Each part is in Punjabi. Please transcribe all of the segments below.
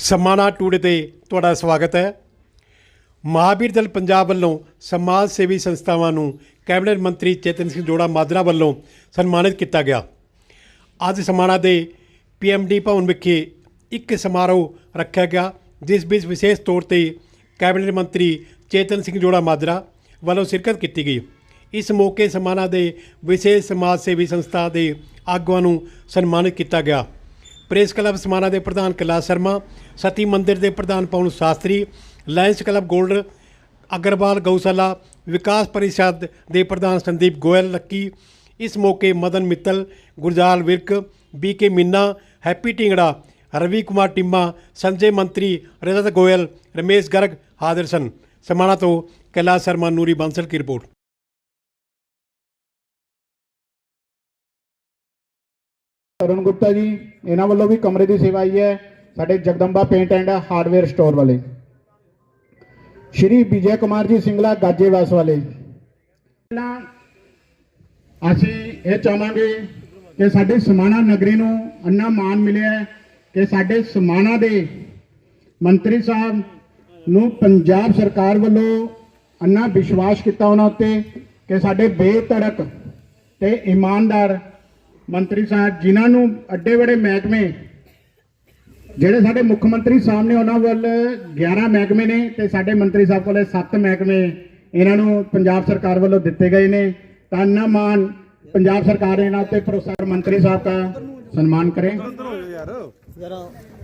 ਸਮਾਣਾ ਟੂਡੇ ਤੇ ਤੁਹਾਡਾ ਸਵਾਗਤ ਹੈ। ਮਹਾਵੀਰ ਦਲ ਪੰਜਾਬ ਵੱਲੋਂ ਸਮਾਜ ਸੇਵੀ ਸੰਸਥਾਵਾਂ ਨੂੰ ਕੈਬਨਿਟ ਮੰਤਰੀ ਚੇਤਨ ਸਿੰਘ ਜੋੜਾ ਮਾਜਰਾ ਵੱਲੋਂ ਸਨਮਾਨਿਤ ਕੀਤਾ ਗਿਆ। ਅੱਜ ਸਮਾਣਾ ਦੇ ਪੀਐਮਡੀ ਭਵਨ ਵਿਖੇ ਇੱਕ ਸਮਾਰੋਹ ਰੱਖਿਆ ਗਿਆ, ਜਿਸ ਵਿੱਚ ਵਿਸ਼ੇਸ਼ ਤੌਰ ਤੇ ਕੈਬਨਿਟ ਮੰਤਰੀ ਚੇਤਨ ਸਿੰਘ ਜੋੜਾ ਮਾਜਰਾ ਵੱਲੋਂ ਸ਼ਿਰਕਤ ਕੀਤੀ ਗਈ। ਇਸ ਮੌਕੇ ਸਮਾਣਾ ਦੇ ਵਿਸ਼ੇਸ਼ ਸਮਾਜ ਸੇਵੀ ਸੰਸਥਾ ਦੇ ਆਗੂਆਂ ਨੂੰ ਸਨਮਾਨਿਤ ਕੀਤਾ ਗਿਆ। ਪ੍ਰੈਸ ਕਲੱਬ ਸਮਾਣਾ ਦੇ ਪ੍ਰਧਾਨ ਕੈਲਾਸ਼ ਸ਼ਰਮਾ, ਸਤੀ ਮੰਦਿਰ ਦੇ ਪ੍ਰਧਾਨ Pawan Shastri, lions club gold Agarwal Gaushala, Vikas Parishad ਦੇ ਪ੍ਰਧਾਨ ਸੰਦੀਪ ਗੋਇਲ ਲੱਕੀ, ਇਸ ਮੌਕੇ ਮਦਨ ਮਿੱਤਲ, ਗੁਰਜਾਲ ਵਿਰਕ ਬੀਕੇ ਮਿੰਨਾ, ਹੈਪੀ ਢਿੰਗੜਾ, ਰਵੀ ਕੁਮਾਰ ਟਿੰਮਾ, ਸੰਜੇ ਮੰਤਰੀ, ਰਜਤ ਗੋਇਲ, ਰਮੇਸ਼ ਗਰਗ ਹਾਜ਼ਰ ਸਨ। ਸਮਾਣਾ ਤੋਂ ਕੈਲਾਸ਼ ਸ਼ਰਮਾ, ਨੂਰੀ ਬਾਂਸਲ ਕੀ ਰਿਪੋਰਟ। ਤਰੁਣ ਗੁਪਤਾ ਜੀ, ਇਹਨਾਂ ਵੱਲੋਂ ਵੀ ਕਮਰੇ ਦੀ ਸੇਵਾ ਆਈ ਹੈ। ਸਾਡੇ Jagdamba paint and hardware store ਵਾਲੇ। ਸ਼੍ਰੀ ਵਿਜੇ ਕੁਮਾਰ ਜੀ ਸਿੰਗਲਾ ਗਾਜੇਵਾਸ ਵਾਲੇ। ਪਹਿਲਾਂ ਅਸੀਂ ਇਹ ਚਾਹਾਂਗੇ ਕਿ ਸਾਡੇ ਸਮਾਣਾ ਨਗਰੀ ਨੂੰ ਅੰਨਾ ਮਾਨ ਮਿਲਿਆ ਕਿ ਸਾਡੇ ਸਮਾਣਾ ਦੇ ਮੰਤਰੀ ਸਾਹਿਬ ਨੂੰ ਪੰਜਾਬ ਸਰਕਾਰ ਵੱਲੋਂ ਅੰਨਾ ਵਿਸ਼ਵਾਸ ਕੀਤਾ ਉਹਨਾਂ ਉੱਤੇ ਕਿ ਸਾਡੇ ਬੇਤੜਕ ਤੇ ਇਮਾਨਦਾਰ ਮੰਤਰੀ ਸਾਹਿਬ, ਜਿਨ੍ਹਾਂ ਨੂੰ ਅੱਡੇ ਬੜੇ ਮਹਿਕਮੇ, ਜਿਹੜੇ ਸਾਡੇ ਮੁੱਖ ਮੰਤਰੀ ਸਾਹਿਬ ਨੇ ਉਹਨਾਂ ਵੱਲ 11 ਮਹਿਕਮੇ ਨੇ ਤੇ ਸਾਡੇ ਮੰਤਰੀ ਸਾਹਿਬ ਕੋਲੇ 7 ਮਹਿਕਮੇ ਇਹਨਾਂ ਨੂੰ ਪੰਜਾਬ ਸਰਕਾਰ ਵੱਲੋਂ ਦਿੱਤੇ ਗਏ ਨੇ। ਤਾਨਾ ਮਾਨ ਪੰਜਾਬ ਸਰਕਾਰ ਇਹਨਾਂ ਉੱਤੇ ਭਰੋਸਾ ਮੰਤਰੀ ਸਾਹਿਬ ਦਾ ਸਨਮਾਨ ਕਰੇ।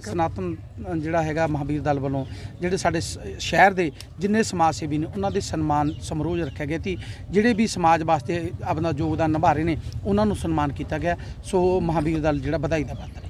ਸਨਾਤਨ ਜਿਹੜਾ ਹੈਗਾ ਮਹਾਵੀਰ ਦਲ ਵੱਲੋਂ, ਜਿਹੜੇ ਸਾਡੇ ਸ- ਸ਼ਹਿਰ ਦੇ ਜਿੰਨੇ ਸਮਾਜ ਸੇਵੀ ਨੇ, ਉਹਨਾਂ ਦੇ ਸਨਮਾਨ ਸਮਾਰੋਹ ਰੱਖਿਆ ਗਿਆ ਸੀ। ਜਿਹੜੇ ਵੀ ਸਮਾਜ ਵਾਸਤੇ ਆਪਣਾ ਯੋਗਦਾਨ ਨਿਭਾ ਰਹੇ ਨੇ, ਉਹਨਾਂ ਨੂੰ ਸਨਮਾਨ ਕੀਤਾ ਗਿਆ। ਸੋ ਮਹਾਵੀਰ ਦਲ ਜਿਹੜਾ ਵਧਾਈ ਦਾ ਪਾਤਰ